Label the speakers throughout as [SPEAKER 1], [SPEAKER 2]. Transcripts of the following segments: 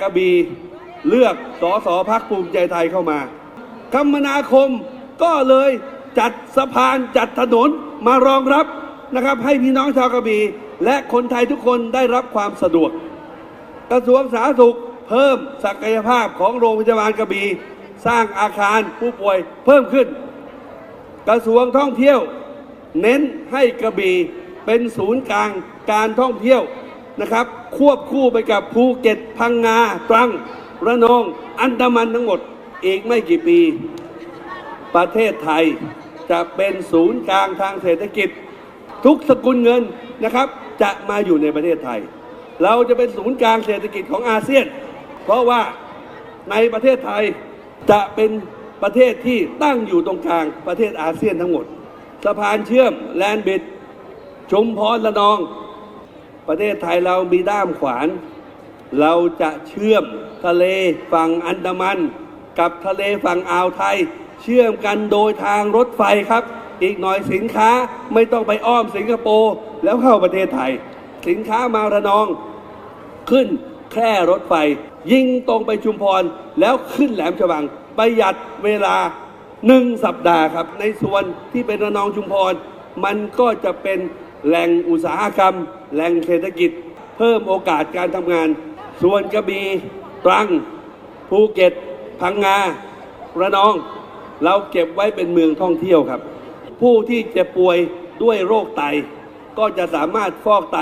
[SPEAKER 1] กระบี่เลือกสอสอพักภูมิใจไทยเข้ามา คมนาคมก็เลยจัดสะพานจัดถนนมารองรับนะครับ ให้พี่น้องชาวกระบี่และคนไทยทุกคนได้รับความสะดวก กระทรวงสาธารณสุขเพิ่มศักยภาพของโรงพยาบาลกระบี่สร้างอาคารผู้ป่วยเพิ่มขึ้น กระทรวงท่องเที่ยว เน้นให้กระบี่เป็นศูนย์กลางการท่องเที่ยว นะครับ ควบคู่ไปกับภูเก็ตพังงาตรังระนองอันดามันทั้งหมดอีกไม่กี่ปี ประเทศไทยจะเป็นศูนย์กลางทางเศรษฐกิจ ทุกสกุลเงินนะครับ จะมาอยู่ในประเทศไทย เราจะเป็นศูนย์กลางเศรษฐกิจของอาเซียน เพราะว่าในประเทศไทยจะเป็นประเทศที่ตั้งอยู่ตรงกลางประเทศอาเซียนทั้งหมด สะพานเชื่อมแลนบิดชุมพรละนอง ประเทศไทยเรามีด้ามขวาน เราจะเชื่อมทะเลฝั่งอันดามัน กับทะเลฝั่งอ่าวไทย เชื่อมกันโดยทางรถไฟครับ อีกหน่อยสินค้าไม่ต้องไปอ้อมสิงคโปร์แล้วเข้าประเทศไทย สินค้ามาระนอง ขึ้นแค่รถไฟ ยิงตรงไปชุมพรแล้วขึ้นแหลมฉบังประหยัดเวลาหนึ่งสัปดาห์ครับ ในส่วนที่เป็นระนองชุมพร มันก็จะเป็น แหล่งอุตสาหกรรม แหล่งเศรษฐกิจ เพิ่มโอกาสการทำงาน ส่วนกระบี่ตรัง ภูเก็ต พังงาระนอง เราเก็บไว้เป็นเมืองท่องเที่ยวครับ ผู้ที่เจ็บป่วยด้วยโรคไต ก็จะสามารถฟอกไต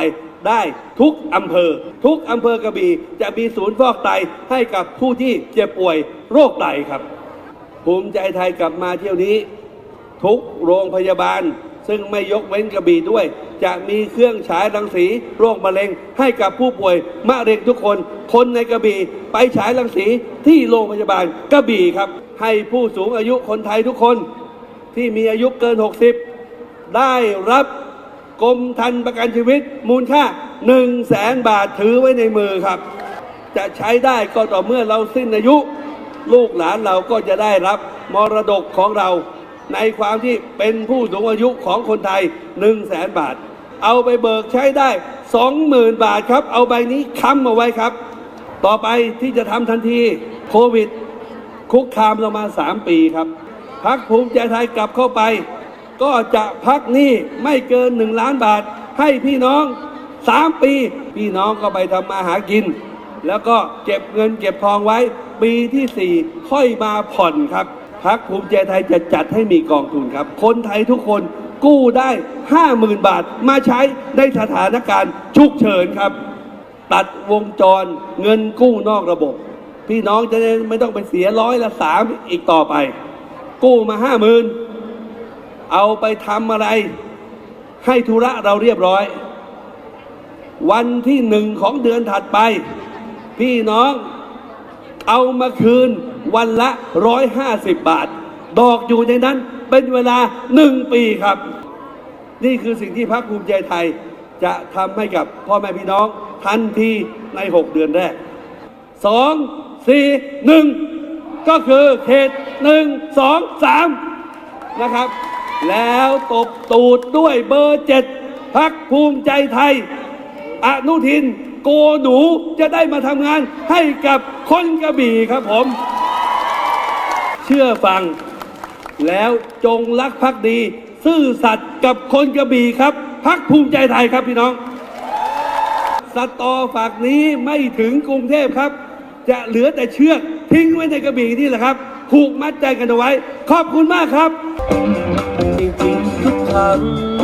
[SPEAKER 1] ได้ทุกอำเภอ ทุกอำเภอกระบี่จะมีศูนย์ฟอกไตให้กับผู้ที่เจ็บป่วยโรคไตครับ ภูมิใจไทยกลับมาเที่ยวนี้ ทุกโรงพยาบาล ซึ่งไม่ยกเว้นกระบี่ด้วย จะมีเครื่องฉายรังสีโรคมะเร็ง ให้กับผู้ป่วยมะเร็งทุกคน คนในกระบี่ไปฉายรังสีที่โรงพยาบาลกระบี่ครับ ให้ผู้สูงอายุคนไทยทุกคนที่มีอายุเกิน 60 ได้รับกรมธรรม์ประกันชีวิตมูลค่า1 0 0 0 0แสนบาทถือไว้ในมือครับ จะใช้ได้ก็ต่อเมื่อเราสิ้นอายุ ลูกหลานเราก็จะได้รับมรดกของเรา ในความที่เป็นผู้สูงอายุของคนไทย 1 0 0 0 0แสนบาท เอาไปเบิกใช้ได้ 20,000 บาทครับ เอาใบนี้ค้ำเอาไว้ครับ ต่อไปที่จะทำทันทีโควิด คุกคามเรามา 3 ปีครับพักภูมิใจไทยกลับเข้าไป ก็จะพักหนี้ไม่เกิน 1 ล้านบาท ให้พี่น้อง 3 ปี พี่น้องก็ไปทำมาหากิน แล้วก็เก็บเงินเก็บทองไว้ปีที่ 4 ค่อยมาผ่อนครับ พักภูมิใจไทยจะจัดให้มีกองทุนครับ คนไทยทุกคนกู้ได้ 50,000 บาทมาใช้ในสถานการณ์ฉุกเฉินครับ ตัดวงจรเงินกู้นอกระบบ พี่น้องจะได้ไม่ต้องไปเสียร้อยละสามอีกต่อไป กู้มาห้าหมื่นเอาไปทำอะไร ให้ธุระเราเรียบร้อย วันที่หนึ่งของเดือนถัดไป พี่น้อง เอามาคืนวันละร้อยห้าสิบบาท ดอกอยู่ในนั้นเป็นเวลาหนึ่งปีครับ นี่คือสิ่งที่พรรคภูมิใจไทยจะทำให้กับพ่อแม่พี่น้องทันทีใน 6 เดือนแรก 2 4 1 ก็คือเขต 1 2 3 นะครับ แล้วตบตูดด้วยเบอร์ 7พักภูมิใจไทย อนุทิน โกหนูจะได้มาทำงานให้กับคนกระบี่ครับผม เชื่อฟัง แล้วจงรักภักดี ซื่อสัตย์กับคนกระบี่ครับพักภูมิใจไทยครับพี่น้อง สตอฝากนี้ไม่ถึงกรุงเทพครับ จะเหลือแต่เชือกทิ้งไว้ในกระบี่นี่แหละครับผูกมัดใจกันเอาไว้ ขอบคุณมากครับ
[SPEAKER 2] จริงๆทุกครั้ง